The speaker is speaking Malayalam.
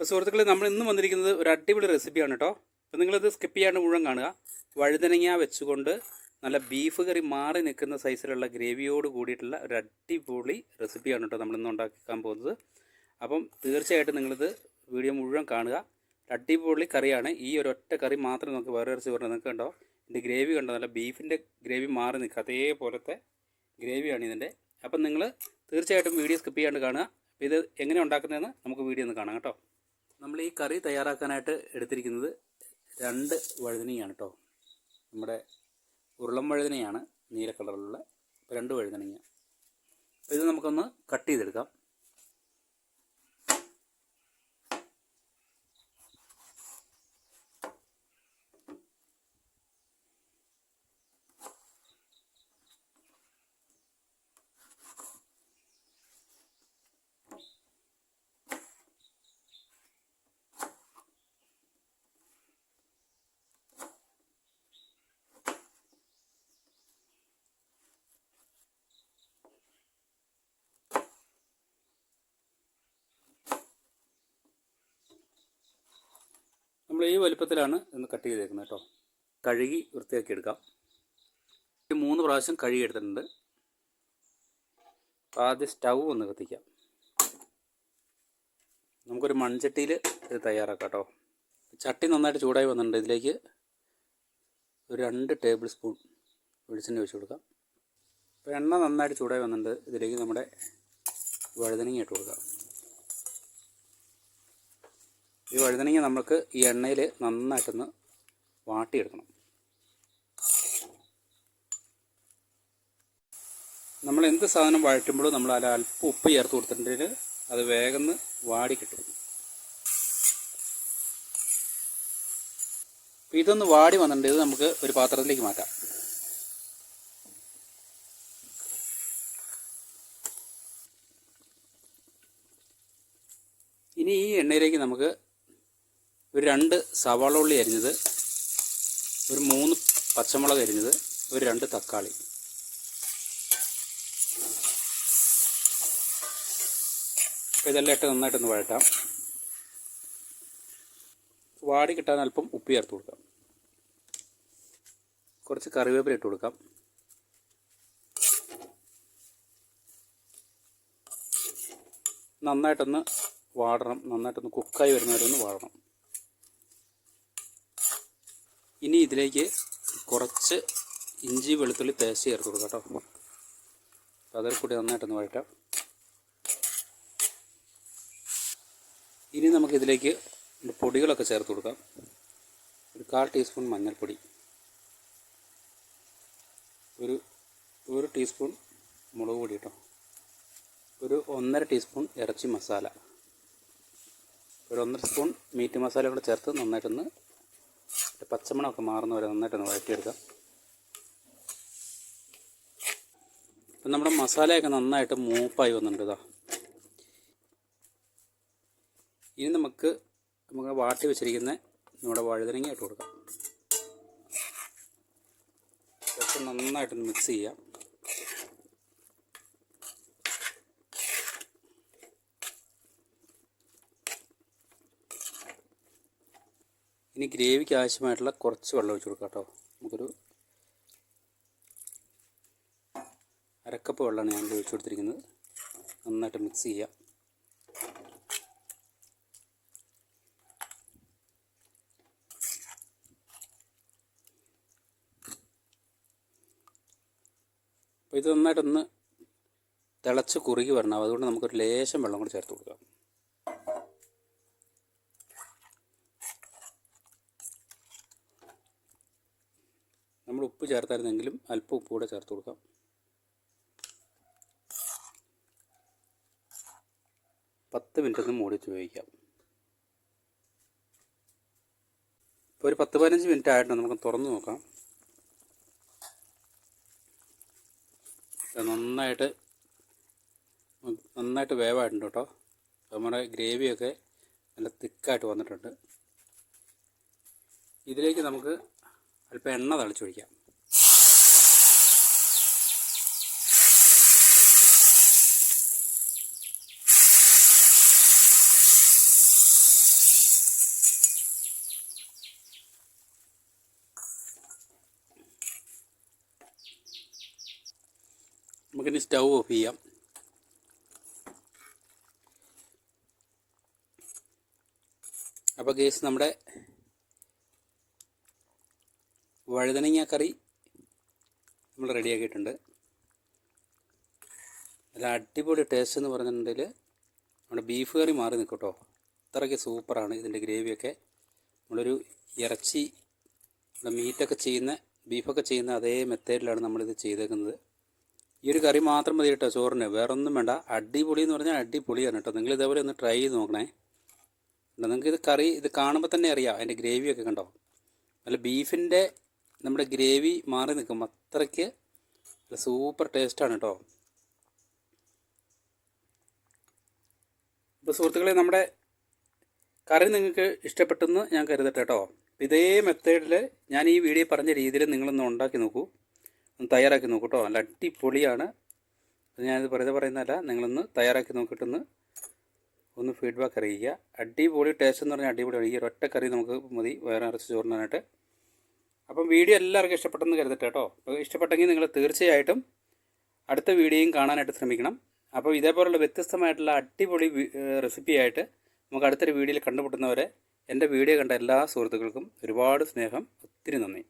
അപ്പോൾ സുഹൃത്തുക്കളെ നമ്മൾ ഇന്ന് വന്നിരിക്കുന്നത് ഒരു അടിപൊളി റെസിപ്പിയാണ് കേട്ടോ അപ്പോൾ നിങ്ങളിത് സ്കിപ്പ് ചെയ്യാണ്ട് മുഴുവൻ കാണുക. വഴുതനങ്ങ വെച്ചുകൊണ്ട് നല്ല ബീഫ് കറി മാറി നിൽക്കുന്ന സൈസിലുള്ള ഗ്രേവിയോട് കൂടിയിട്ടുള്ള ഒരു അടിപൊളി റെസിപ്പിയാണ് കേട്ടോ നമ്മളിന്ന് ഉണ്ടാക്കാൻ പോകുന്നത്. അപ്പം തീർച്ചയായിട്ടും നിങ്ങളിത് വീഡിയോ മുഴുവൻ കാണുക. ഒരു അടിപൊളി കറിയാണ്. ഈ ഒരു ഒറ്റ കറി മാത്രം നമുക്ക് വേറെ ഇറച്ചി പറഞ്ഞാൽ നിങ്ങൾക്ക് കണ്ടോ ഇതിന്റെ ഗ്രേവി കണ്ടോ? നല്ല ബീഫിന്റെ ഗ്രേവി മാറി നിൽക്കുക. അതേപോലത്തെ ഗ്രേവിയാണ് ഇതിന്റെ അപ്പം നിങ്ങൾ തീർച്ചയായിട്ടും വീഡിയോ സ്കിപ്പ് ചെയ്യാണ്ട് കാണുക. ഇത് എങ്ങനെ ഉണ്ടാക്കുന്നതെന്ന് നമുക്ക് വീഡിയോ ഒന്ന് കാണാം കേട്ടോ. നമ്മൾ ഈ കറി തയ്യാറാക്കാനായിട്ട് എടുത്തിരിക്കുന്നത് രണ്ട് വഴുതനങ്ങയാണ് കേട്ടോ നമ്മുടെ ഉരുളം വഴുതനയാണ് നീല കളറിലുള്ള രണ്ട് വഴുതനങ്ങ. അപ്പോൾ ഇത് നമുക്കൊന്ന് കട്ട് ചെയ്തെടുക്കാം. നമ്മൾ ഈ വലുപ്പത്തിലാണ് ഇന്ന് കട്ട് ചെയ്തേക്കുന്നത് കേട്ടോ. കഴുകി വൃത്തിയാക്കി എടുക്കാം. മൂന്ന് പ്രാവശ്യം കഴുകി എടുത്തിട്ടുണ്ട്. ആദ്യം സ്റ്റൗ ഒന്ന് കത്തിക്കാം. നമുക്കൊരു മൺചട്ടിയിൽ ഇത് തയ്യാറാക്കാം കേട്ടോ. ചട്ടി നന്നായിട്ട് ചൂടായി വന്നിട്ടുണ്ട്. ഇതിലേക്ക് ഒരു രണ്ട് ടേബിൾ സ്പൂൺ വെളിച്ചെണ്ണ ഒഴിച്ചു കൊടുക്കാം. അപ്പോൾ എണ്ണ നന്നായിട്ട് ചൂടായി വന്നിട്ടുണ്ട്. ഇതിലേക്ക് നമ്മുടെ വഴുതനങ്ങ ഇട്ട് കൊടുക്കാം. ഈ വഴുതനങ്ങ നമുക്ക് ഈ എണ്ണയിൽ നന്നായിട്ടൊന്ന് വാട്ടിയെടുക്കണം. നമ്മൾ എന്ത് സാധനം വഴറ്റുമ്പോഴും നമ്മൾ അതിൽ അല്പം ഉപ്പ് ചേർത്ത് കൊടുത്തിട്ടുണ്ടെങ്കിൽ അത് വേഗം വാടി കിട്ടും. ഇതൊന്ന് വാടി വന്നിട്ടുണ്ട് ഇത് നമുക്ക് ഒരു പാത്രത്തിലേക്ക് മാറ്റാം. ഇനി ഈ എണ്ണയിലേക്ക് നമുക്ക് ഒരു രണ്ട് സവാള ഉള്ളി അരിഞ്ഞത് ഒരു മൂന്ന് പച്ചമുളക് അരിഞ്ഞത് ഒരു രണ്ട് തക്കാളി. ഇതെല്ലാം ഇട്ട് നന്നായിട്ടൊന്ന് വഴട്ടാം വാടി കിട്ടാൻ അല്പം ഉപ്പ് ചേർത്ത് കൊടുക്കാം. കുറച്ച് കറിവേപ്പില ഇട്ട് കൊടുക്കാം. നന്നായിട്ടൊന്ന് വാടണം. നന്നായിട്ടൊന്ന് കുക്കായി വരുന്നവരൊന്ന് വാടണം. ഇനി ഇതിലേക്ക് കുറച്ച് ഇഞ്ചി വെളുത്തുള്ളി പേസ്റ്റ് ചേർത്ത് കൊടുക്കാം കേട്ടോ. അതിൽ കൂടി നന്നായിട്ടൊന്ന് വഴറ്റാം. ഇനി നമുക്കിതിലേക്ക് പൊടികളൊക്കെ ചേർത്ത് കൊടുക്കാം. ഒരു കാൽ ടീസ്പൂൺ മഞ്ഞൾപ്പൊടി. ഒരു ഒരു ടീസ്പൂൺ മുളക് പൊടി കേട്ടോ. ഒരു ഒന്നര ടീസ്പൂൺ ഇറച്ചി മസാല. ഒരു ഒന്നര സ്പൂൺ മീറ്റ് മസാല കൂടെ ചേർത്ത് നന്നായിട്ടൊന്ന് പച്ചമണമൊക്കെ മാറുന്ന വരെ നന്നായിട്ടൊന്ന് വഴറ്റിയെടുക്കാം. ഇപ്പം നമ്മുടെ മസാലയൊക്കെ നന്നായിട്ട് മൂപ്പായി വന്നിട്ടുണ്ട് ഇതാ ഇനി നമുക്ക് നമുക്ക് വാട്ടി വെച്ചിരിക്കുന്ന നമ്മുടെ വഴുതനങ്ങ ഇട്ട് കൊടുക്കാം. ഇതൊക്കെ നന്നായിട്ടൊന്ന് മിക്സ് ചെയ്യാം. ഇനി ഗ്രേവിക്ക് ആവശ്യമായിട്ടുള്ള കുറച്ച് വെള്ളം ഒഴിച്ച് കൊടുക്കാം കേട്ടോ. നമുക്കൊരു അരക്കപ്പ് വെള്ളമാണ് ഞാൻ ഒഴിച്ചു കൊടുത്തിരിക്കുന്നത്. നന്നായിട്ട് മിക്സ് ചെയ്യാം. അപ്പോൾ ഇത് നന്നായിട്ടൊന്ന് തിളച്ച് കുറുകി വരണം. അതുകൊണ്ട് നമുക്കൊരു ലേശം വെള്ളം കൂടി ചേർത്ത് കൊടുക്കാം. നമ്മൾ ഉപ്പ് ചേർത്തായിരുന്നെങ്കിലും അല്പം ഉപ്പ് കൂടെ ചേർത്ത് കൊടുക്കാം. പത്ത് മിനിറ്റ് ഒന്ന് മൂടി വെച്ച് ഉപയോഗിക്കാം ഇപ്പോൾ ഒരു പത്ത് പതിനഞ്ച് മിനിറ്റ് ആയിട്ട് നമുക്ക് തുറന്ന് നോക്കാം. നന്നായിട്ട് നന്നായിട്ട് വേവായിട്ടുണ്ട് കേട്ടോ. നമ്മുടെ ഗ്രേവിയൊക്കെ നല്ല തിക്കായിട്ട് വന്നിട്ടുണ്ട്. ഇതിലേക്ക് നമുക്ക് അല്പം എണ്ണ തളിച്ചൊഴിക്കാം നമുക്കിനി സ്റ്റൗ ഓഫ് ചെയ്യാം. അപ്പോൾ ഗ്യാസ് നമ്മുടെ വഴുതനങ്ങ കറി നമ്മൾ റെഡിയാക്കിയിട്ടുണ്ട്. നല്ല അടിപൊളി ടേസ്റ്റ് എന്ന് പറഞ്ഞിട്ടുണ്ടെങ്കിൽ നമ്മുടെ ബീഫ് കറി മാറി നിൽക്കും കേട്ടോ. അത്രയ്ക്ക് സൂപ്പറാണ് ഇതിന്റെ ഗ്രേവിയൊക്കെ നമ്മളൊരു ഇറച്ചി നമ്മുടെ മീറ്റൊക്കെ ചെയ്യുന്ന ബീഫൊക്കെ ചെയ്യുന്ന അതേ മെത്തേഡിലാണ് നമ്മളിത് ചെയ്തേക്കുന്നത്. ഈ ഒരു കറി മാത്രം മതി കേട്ടോ ചോറിന്. വേറൊന്നും വേണ്ട. അടിപൊളി എന്ന് പറഞ്ഞാൽ അടിപൊളിയാണ് കേട്ടോ. നിങ്ങൾ ഇതേപോലെ ഒന്ന് ട്രൈ ചെയ്ത് നോക്കണേ. നിങ്ങൾക്ക് ഇത് കറി ഇത് കാണുമ്പോൾ തന്നെ അറിയാം. അതിന്റെ ഗ്രേവിയൊക്കെ കണ്ടോ. നല്ല ബീഫിന്റെ നമ്മുടെ ഗ്രേവി മാറി നിൽക്കും അത്രയ്ക്ക് സൂപ്പർ ടേസ്റ്റാണ് കേട്ടോ. ഇപ്പോൾ സുഹൃത്തുക്കളെ നമ്മുടെ കറി നിങ്ങൾക്ക് ഇഷ്ടപ്പെട്ടെന്ന് ഞാൻ കരുതട്ടെ കേട്ടോ. ഇതേ മെത്തേഡിൽ ഞാൻ ഈ വീഡിയോ പറഞ്ഞ രീതിയിൽ നിങ്ങളൊന്ന് ഉണ്ടാക്കി നോക്കൂ. ഒന്ന് തയ്യാറാക്കി നോക്കൂ കേട്ടോ. നല്ല അടിപൊളിയാണ്. ഞാനിത് വെറുതെ പറയുന്നതല്ല നിങ്ങളൊന്ന് തയ്യാറാക്കി നോക്കിയിട്ടൊന്ന് ഒന്ന് ഫീഡ്ബാക്ക് അറിയിക്കുക. അടിപൊളി ടേസ്റ്റ് എന്ന് പറഞ്ഞാൽ അടിപൊളിയാണ്. ഈ ഒറ്റ കറി നമുക്ക് മതി. വേറെ ഇറച്ചി ചോറിനായിട്ട് അപ്പം വീഡിയോ എല്ലാവർക്കും ഇഷ്ടപ്പെട്ടെന്ന് കരുതട്ടെ കേട്ടോ. അപ്പോൾ ഇഷ്ടപ്പെട്ടെങ്കിൽ നിങ്ങൾ തീർച്ചയായിട്ടും അടുത്ത വീഡിയോയും കാണാനായിട്ട് ശ്രമിക്കണം. അപ്പോൾ ഇതേപോലുള്ള വ്യത്യസ്തമായിട്ടുള്ള അടിപൊളി റെസിപ്പി ആയിട്ട് നമുക്ക് അടുത്തൊരു വീഡിയോയിൽ കണ്ടുമുട്ടുന്നവരെ എന്റെ വീഡിയോ കണ്ട എല്ലാ സുഹൃത്തുക്കൾക്കും ഒരുപാട് സ്നേഹം. ഒത്തിരി നന്ദി.